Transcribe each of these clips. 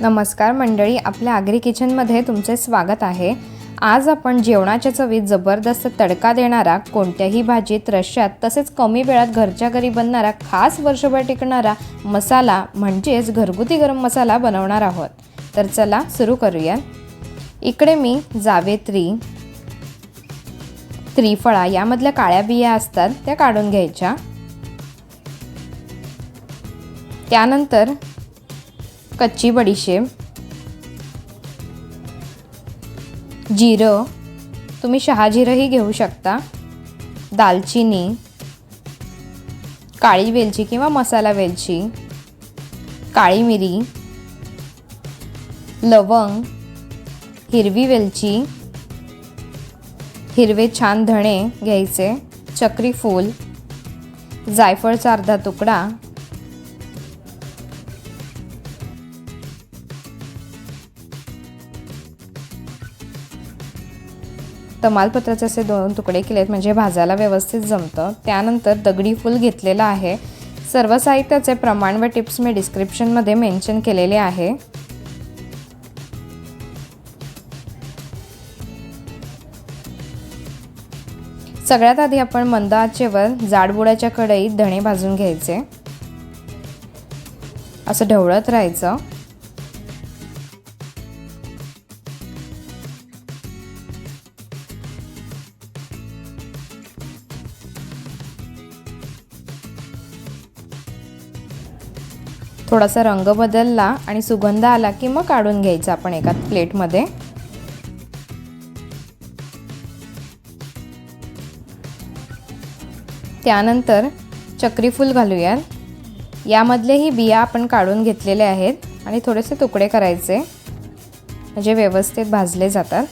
नमस्कार मंडळी आपल्या आगरी किचनमध्ये तुमचे स्वागत आहे. आज आपण जेवणाच्या चवीत जबरदस्त तडका देणारा कोणत्याही भाजीत रश्श्यात तसेच कमी वेळात घरच्या घरी बनणारा खास वर्षभर टिकणारा मसाला म्हणजेच घरगुती गरम मसाला बनवणार आहोत. तर चला सुरू करूया. इकडे मी जावेत्री त्रिफळा यामधल्या काळ्या बिया असतात त्या काढून घ्यायच्या. त्यानंतर कच्ची बडीशेप. जिरं. तुम्ही शहाजिरंही घेऊ शकता. दालचिनी. काळी वेलची किंवा मसाला वेलची. काळी मिरी. लवंग. हिरवी वेलची. हिरवे छान धणे घ्यायचे. चक्री फूल जायफळचा अर्धा तुकडा. तमालपत्राचे असे दोन तुकडे केलेत म्हणजे भाजायला व्यवस्थित जमतं. त्यानंतर दगडी फूल घेतलेलं आहे. सर्व साहित्याचे प्रमाण व टिप्स मी डिस्क्रिप्शनमध्ये मेन्शन केलेले आहे. सगळ्यात आधी आपण मंद आचेवर जाडबुडाच्या कढईत धणे भाजून घ्यायचे. असं ढवळत राहायचं. थोडासा रंग बदलला आणि सुगंध आला की मग काढून घ्यायचा आपण एका प्लेटमध्ये. त्यानंतर चक्रीफूल घालूयात. यामधलेही बिया आपण काढून घेतलेले आहेत आणि थोडेसे तुकडे करायचे. म्हणजे व्यवस्थित भाजले जातात.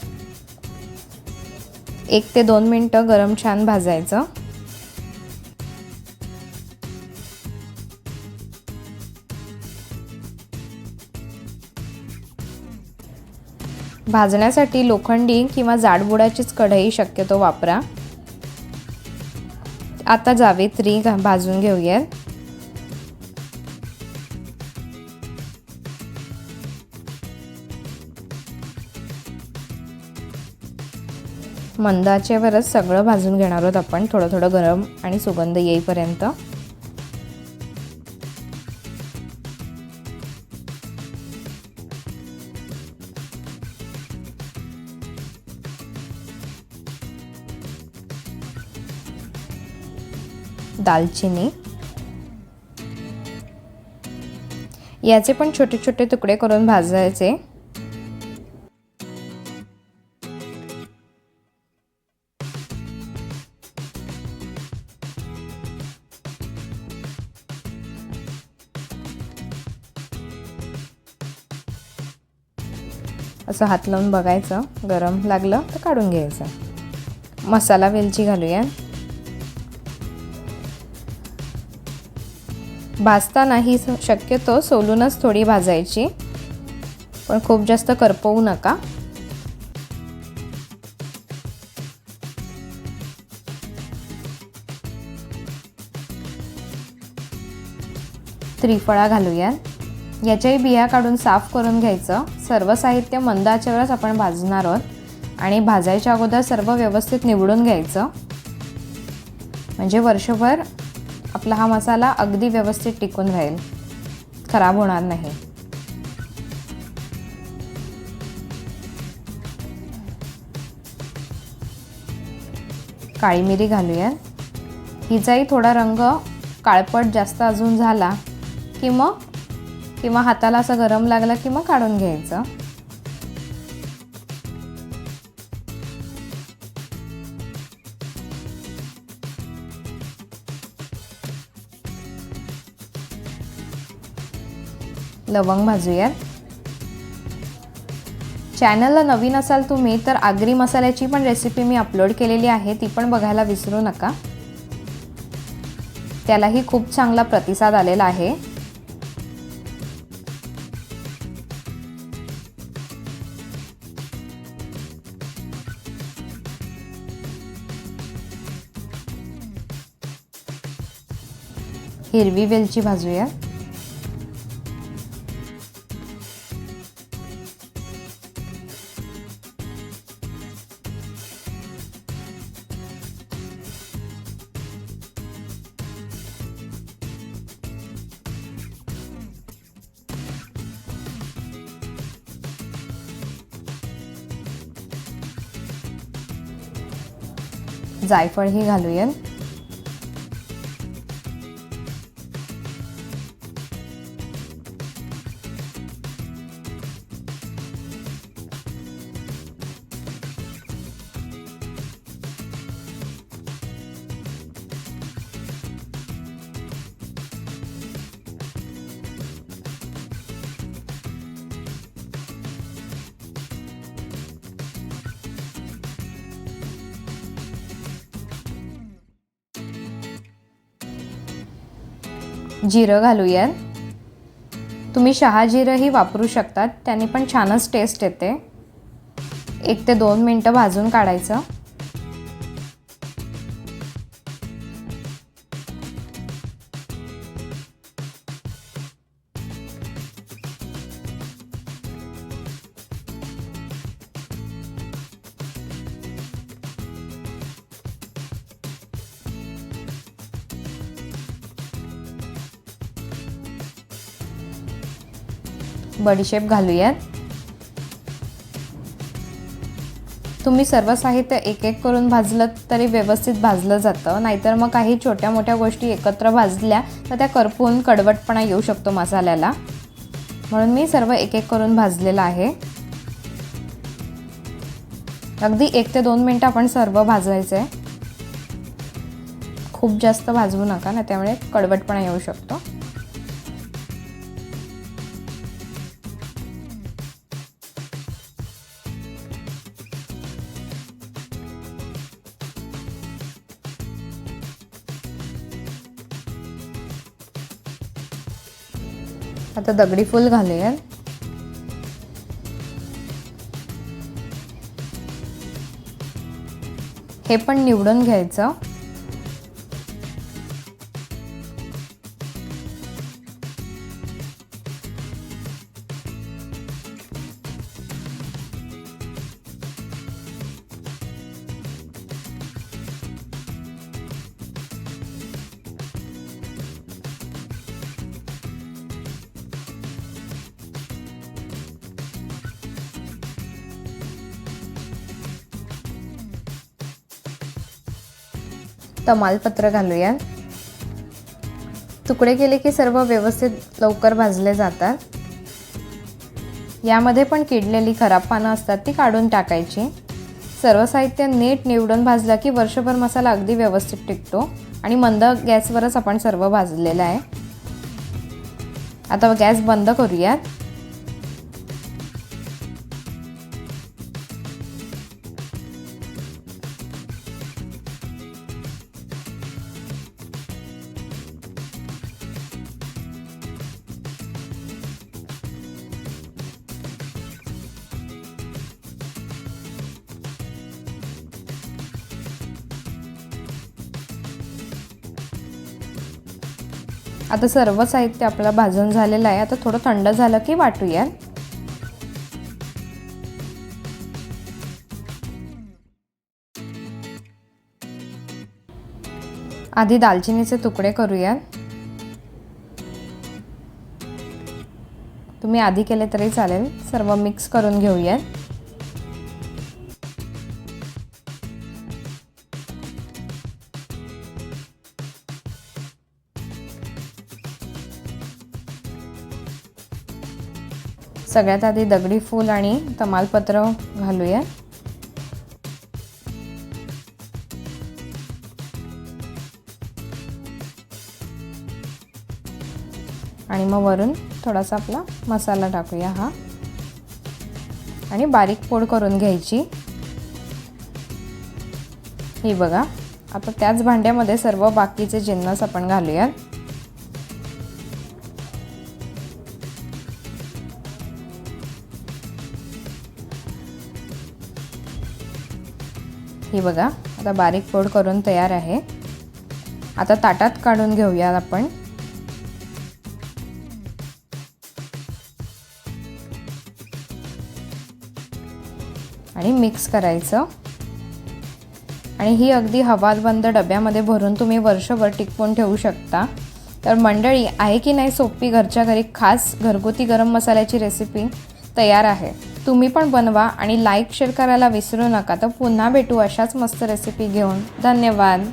एक ते दोन मिनटं गरम छान भाजायचं. भाजण्यासाठी लोखंडी किंवा जाडबुडाचीच कढई शक्यतो वापरा. आता जावेत्री घा भाजून घेऊयात मंदाच्यावरच सगळं भाजून घेणार आहोत आपण. थोडं थोडं गरम आणि सुगंध येईपर्यंत. दालचिनी. याचे पण छोटे छोटे तुकडे करून भाजायचे. असं हात लावून बघायचं. गरम लागलं तर काढून घ्यायचं. मसाला वेलची घालूया. भाजताना ही शक्यतो सोलूनच थोडी भाजायची. पण खूप जास्त करपवू नका. त्रिफळा घालूया याच्याही बिया काढून साफ करून घ्यायचं. सर्व साहित्य मंद आचेवरच आपण भाजणार आहोत. आणि भाजायच्या अगोदर सर्व व्यवस्थित निवडून घ्यायचं. म्हणजे वर्षभर आपला हा मसाला अगदी व्यवस्थित टिकून राहील. खराब होणार नाही. काळी मिरी घालूया. हिचाही थोडा रंग काळपट जास्त अजून झाला की मग किंवा हाताला असं गरम लागलं की मग काढून घ्यायचं. लवंग भाजूयात चॅनलला नवीन असाल तुम्ही तर आगरी मसाल्याची पण रेसिपी मी अपलोड केलेली आहे ती पण बघायला विसरू नका. त्यालाही खूप चांगला प्रतिसाद आलेला आहे. हिरवी वेलची भाजूया. जायफळही घालूयात. जिरं घालूयात. तुम्ही शहाजिरंही वापरू शकतात. त्याने पण छानच टेस्ट येते. एक ते दोन मिनटं भाजून काढायचं. बडीशेप घालूयात. तुम्ही सर्व साहित्य एक एक करून भाजलं तरी व्यवस्थित भाजलं जातं. नाहीतर मग काही छोट्या मोठ्या गोष्टी एकत्र भाजल्या तर त्या करपून कडवटपणा येऊ शकतो मसाल्याला. म्हणून मी सर्व एक एक करून भाजलेलं आहे. अगदी एक ते दोन मिनटं आपण सर्व भाजायचं. आहे खूप जास्त भाजवू नका ना त्यामुळे कडवटपणा येऊ शकतो. आता दगडी फूल घालूयात. हे पण निवडून घ्यायचं. तमालपत्र घालूयात तुकडे केले की सर्व व्यवस्थित लवकर भाजले जातात. यामध्ये पण किडलेली खराब पानं असतात ती काढून टाकायची. सर्व साहित्य नीट निवडून भाजलं की वर्षभर मसाला अगदी व्यवस्थित टिकतो आणि मंद गॅसवरच आपण सर्व भाजलेलं आहे. आता गॅस बंद करूयात. आता सर्व साहित्य आपलं भाजून झालेलं आहे. आता थोडं थंड झालं की वाटूया. आधी दालचिनीचे तुकडे करूयात तुम्ही आधी केले तरी चालेल. सर्व मिक्स करून घेऊयात सगळ्यात आधी दगडी फूल आणि तमालपत्र घालूया. आणि मग वरून थोडासा आपला मसाला टाकूया हा. आणि बारीक पोड करून घ्यायची. ही बघा आता त्याच भांड्यामध्ये सर्व बाकीचे जिन्नस आपण घालूयात. बघा आता बारीक पोड करून तयार आहे. आता ताटात काढून घेऊया आपण. आणि मिक्स करायचं. आणि ही अगदी हवाबंद डब्यामध्ये भरून तुम्ही वर्षभर टिकवून ठेवू शकता. तर मंडळी आहे की नाही सोपी घरच्या घरी खास घरगुती गरम मसाल्याची रेसिपी तयार आहे? तुम्ही पण बनवा आणि लाईक शेअर करायला विसरू नका. तर पुन्हा भेटू अशाच मस्त रेसिपी घेऊन. धन्यवाद.